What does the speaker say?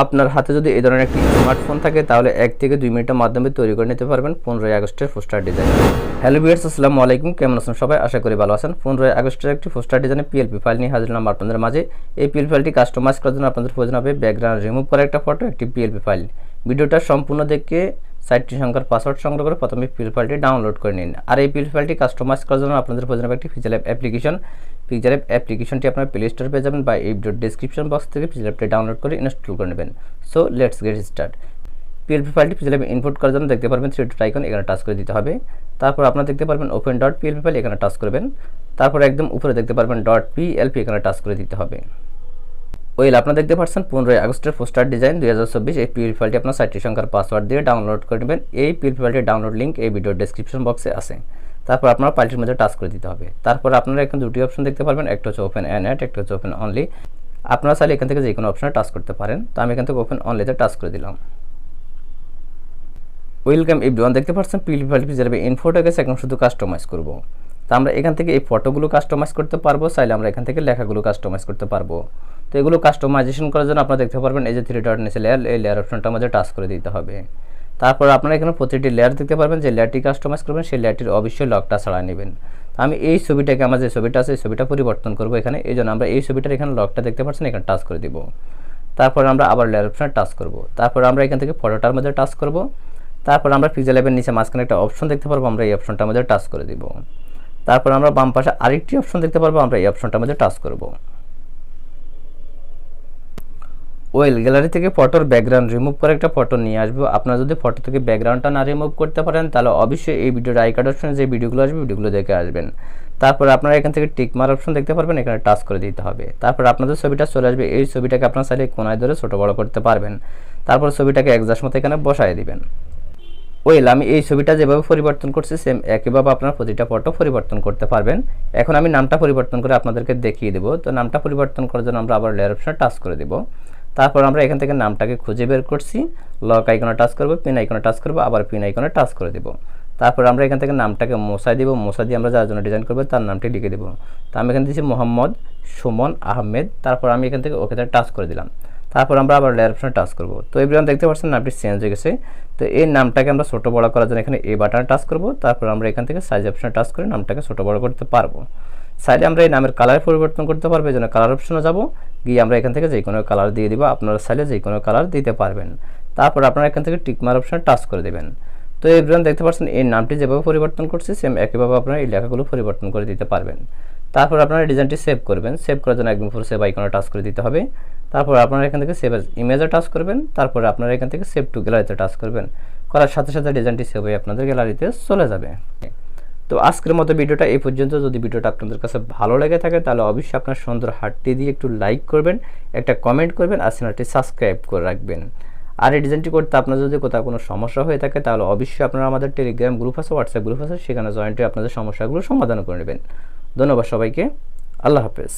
আপনার হাতে যদি এই ধরনের একটি স্মার্টফোন থাকে, তাহলে এক থেকে দুই মিনিটের মাধ্যমে তৈরি করে নিতে পারবেন পনেরোই আগস্টের পোস্টার ডিজাইন। হ্যালো বিয়ার্স আসসালামু আলাইকুম। কেমন আছেন সবাই? আশা করি ভালো আছেন। পনেরোই আগস্টের একটি পোস্টার ডিজাইনে পিএলপি ফাইল নিয়ে হাজির হলাম আপনাদের মাঝে। এই পিএলপি ফাইলটি কাস্টমাইজ করার জন্য আপনাদের প্রয়োজন হবে ব্যাকগ্রাউন্ড রিমুভ করা একটা ফটো একটি পিএলপি ফাইল ভিডিওটা সম্পূর্ণ দেখে সাইটটি সংখ্যার পাসওয়ার্ড সংগ্রহ করে প্রথমে পিএল ফাইলটি ডাউনলোড করে নিন। আর এই পিএল ফাইলটি কাস্টমাইজ করার জন্য আপনাদের প্রয়োজন একটি feature app application feature app অ্যাপ্লিকেশনটি আপনার প্লে স্টোর পেয়ে যাবেন বা এই ভিডিওর ডিসক্রিপশন বক্স থেকে ফিচার অ্যাপটি ডাউনলোড করে ইনস্টল করে নেবেন। So let's get start PLP ফাইলটি অ্যাপে ইনপুট করার জন্য দেখতে পারবেন থ্রি ডট আইকন এখানে টাচ করে দিতে হবে। তারপর আপনারা দেখতে পারবেন ওপেন ডট পিএলপি ফাইল এখানে টাচ করবেন। তারপর একদম উপরে দেখতে পারবেন ডট পিএলপি এখানে টাচ করে দিতে হবে। ওয়েল আপনারা দেখতে পাচ্ছেন পনেরোই আগস্টের পোস্টার ডিজাইন দুই হাজার চব্বিশ এই পিএল ফাইলটি আপনার সাইটটি সংখ্যার পাসওয়ার্ড দিয়ে ডাউনলোড করে নেবেন। এই পিএল ফাইলটির ডাউনলোড লিঙ্ক এই ভিডিওর ডেসক্রিপশন বক্সে আছে। তারপর আপনার ফাইলটির মধ্যে টাচ করে দিতে হবে। তারপর আপনারা এখানে দুটি অপশন দেখতে পারবেন, একটা হচ্ছে ওপেন অ্যান্ড অ্যাট একটা হচ্ছে ওপেন অনলি আপনারা চাইলে এখান থেকে যে কোনো অপশনে টাচ করতে পারেন। তো আমি এখান থেকে ওপেন অনলিতে টাচ করে দিলাম। ওয়েলকাম এভরিওয়ান দেখতে পাচ্ছেন পিএল ফাইলটি যাবে ইনফোটা গেছে এখন শুধু কাস্টমাইজ করব। তো আমরা এখান থেকে এই ফটোগুলো কাস্টমাইজ করতে পারব, চাইলে আমরা এখান থেকে লেখাগুলো কাস্টমাইজ করতে পারব। তো এগুলো কাস্টমাইজেশন করার জন্য আপনারা দেখতে পারবেন এই যে থ্রি ডট নিচে লেয়ার এই লেয়ার অপশনটা আমাদের টাচ করে দিতে হবে। তারপর আপনারা এখানে প্রতিটি লেয়ার দেখতে পারবেন, যে লেয়ারটি কাস্টমাইজ করবেন, সেই লেয়ারটির অবশ্যই লকটা ছাড়া নেবেন। আমি এই ছবিটাকে, আমার যে ছবিটা আছে, এই ছবিটা পরিবর্তন করব এখানে। এই জন্য আমরা এই ছবিটার এখানে লকটা দেখতে পাচ্ছেন, এখানে টাচ করে দিব। তারপর আমরা আবার লেয়ার অপশনে টাচ করব। তারপর আমরা এখান থেকে ফটোটার মধ্যে টাচ করব। তারপর আমরা পিক্সেল ল্যাবের নিচে মাঝখানে একটা অপশন দেখতে পারব, আমরা এই অপশনটার মধ্যে টাচ করে দিব। তারপর আমরা বাম পাশে আরেকটি অপশন দেখতে পারব, আমরা এই অপশনটার মধ্যে টাচ করব। ওয়েল গ্যালারি থেকে ফটোর ব্যাকগ্রাউন্ড রিমুভ করে একটা ফটো নিয়ে আসব। আপনারা যদি ফটো থেকে ব্যাকগ্রাউন্ডটা না রিমুভ করতে পারেন, তাহলে অবশ্যই এই ভিডিওর আই কার্ড অপশনে যে ভিডিওগুলো আসবে ভিডিওগুলো দেখে আসবেন। তারপর আপনারা এখান থেকে টিক মার অপশন দেখতে পারবেন, এখানে টাচ করে দিতে হবে। তারপর আপনাদের ছবিটা চলে আসবে, এই ছবিটাকে আপনার চাইলে কোনায় ধরে ছোটো বড়ো করতে পারবেন। তারপর ছবিটাকে একজাস্ট মতো এখানে বসায় দিবেন। ওয়েল আমি এই ছবিটা যেভাবে পরিবর্তন করছি সেম একইভাবে আপনার প্রতিটা ফটো পরিবর্তন করতে পারবেন। এখন আমি নামটা পরিবর্তন করে আপনাদেরকে দেখিয়ে দেবো। তো নামটা পরিবর্তন করার জন্য আমরা আবার লেয়ার অপশনে টাচ করে দেবো। তারপর আমরা এখান থেকে নামটাকে খুঁজে বের করছি। লক আইকনে টাচ করব পিন আইকনে টাচ করব, আবার পিন আইকনে টাচ করে দেবো। তারপর আমরা এখান থেকে নামটাকে মশাই দিব। মশা দিয়ে আমরা যার জন্য ডিজাইন করব, তার নামটি লিখে দেবো। তো আমি এখানে দিচ্ছি মোহাম্মদ সুমন আহমেদ। তারপর আমি এখান থেকে ওকে টাচ করে দিলাম। তারপর আমরা আবার লেয়ার অপশনে টাচ করব। তো এবার দেখতে পাচ্ছেন, নামটি চেঞ্জ হয়ে গেছে। তো এই নামটাকে আমরা ছোটো বড় করার জন্য এখানে এই বাটনে টাচ করব। তারপর আমরা এখান থেকে সাইজ অপশনে টাচ করে নামটাকে ছোটো বড় করতে পারব। সাইডে আমরা এই নামের কালার পরিবর্তন করতে পারব, এই জন্য কালার অপশনে যাব। গিয়ে আমরা এখান থেকে যে কোনো কালার দিয়ে দিব, আপনারা চাইলে যে কোনো কালার দিতে পারবেন। তারপর আপনারা এখান থেকে টিকমার অপশনে টাচ করে দেবেন। তো এই এভরিওয়ান দেখতে পাচ্ছেন, এই নামটি যেভাবে পরিবর্তন করছে সেম একইভাবে আপনারা এই লেখাগুলো পরিবর্তন করে দিতে পারবেন। তারপর আপনারা ডিজাইনটি সেভ করবেন। সেভ করার জন্য একদম পুরো সেভ আইকনে টাচ করে দিতে হবে। তারপর আপনারা এখান থেকে সেভ ইমেজে টাচ করবেন, তারপরে আপনারা এখান থেকে সেভ টু গ্যালারিতে টাচ করবেন। করার সাথে সাথে ডিজাইনটি সেভ হয়ে আপনাদের গ্যালারিতে চলে যাবে। তো আজকের মতো ভিডিওটা এই পর্যন্ত। যদি ভিডিওটা আপনাদের কাছে ভালো লেগে থাকে, তাহলে অবশ্যই আপনার সুন্দর হাতটি দিয়ে একটু লাইক করবেন, একটা কমেন্ট করবেন, আর চ্যানেলটি সাবস্ক্রাইব করে রাখবেন। আর এই ডিজাইনটি করতে আপনার যদি কোথাও কোনো সমস্যা হয়ে থাকে, তাহলে অবশ্যই আপনারা আমাদের টেলিগ্রাম গ্রুপ আছে হোয়াটসঅ্যাপ গ্রুপ আছে, সেখানে জয়েন্টে আপনাদের সমস্যাগুলো সমাধান করে নেবেন। ধন্যবাদ সবাইকে। আল্লাহ হাফেজ।